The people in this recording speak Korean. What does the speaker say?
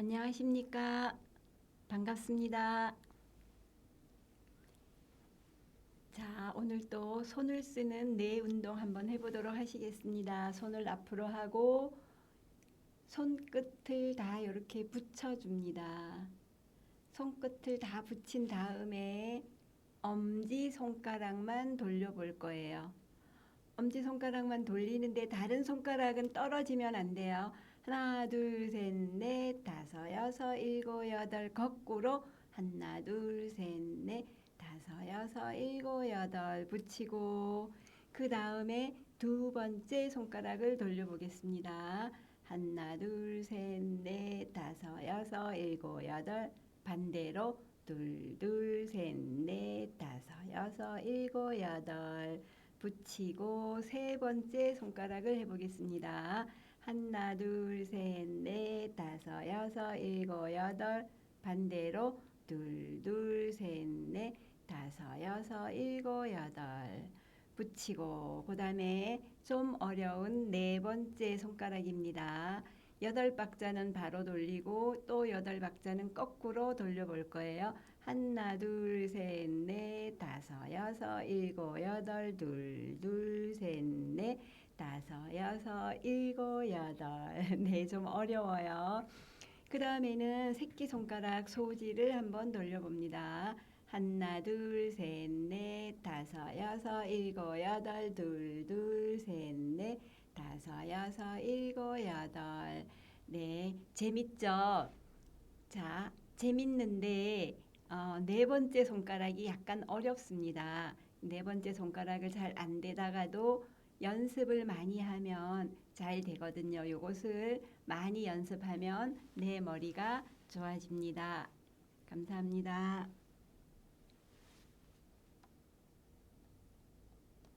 안녕하십니까. 반갑습니다. 자, 오늘 또 손을 쓰는 뇌 운동 한번 해보도록 하시겠습니다. 손을 앞으로 하고 손끝을 다 이렇게 붙여줍니다. 손끝을 다 붙인 다음에 엄지 손가락만 돌려볼 거예요. 엄지 손가락만 돌리는데 다른 손가락은 떨어지면 안 돼요. 하나, 둘, 셋, 넷, 다섯, 여섯, 일곱, 여덟 거꾸로 하나, 둘, 셋, 넷, 다섯, 여섯, 일곱, 여덟 붙이고 그 다음에 두 번째 손가락을 돌려보겠습니다. 하나, 둘, 셋, 넷, 다섯, 여섯, 일곱, 여덟 반대로 둘, 둘, 셋, 넷, 다섯, 여섯, 일곱, 여덟 붙이고 세 번째 손가락을 해보겠습니다. 하나, 둘, 셋, 넷, 다섯, 여섯, 일곱, 여덟 반대로 둘, 둘, 셋, 넷, 다섯, 여섯, 일곱, 여덟 붙이고 그 다음에 좀 어려운 네 번째 손가락입니다. 여덟 박자는 바로 돌리고 또 여덟 박자는 거꾸로 돌려볼 거예요. 하나, 둘, 셋, 넷, 다섯, 여섯, 일곱, 여덟, 둘, 둘, 다섯, 여섯, 일곱, 여덟. 네, 좀 어려워요. 그 다음에는 새끼손가락 소지를 한번 돌려봅니다. 하나, 둘, 셋, 넷, 다섯, 여섯, 일곱, 여덟, 둘, 둘, 셋, 넷, 다섯, 여섯, 일곱, 여덟. 네, 재밌죠? 자, 재밌는데 어, 네 번째 손가락이 약간 어렵습니다. 네 번째 손가락을 잘 안 되다가도 연습을 많이 하면 잘 되거든요. 이것을 많이 연습하면 내 머리가 좋아집니다. 감사합니다.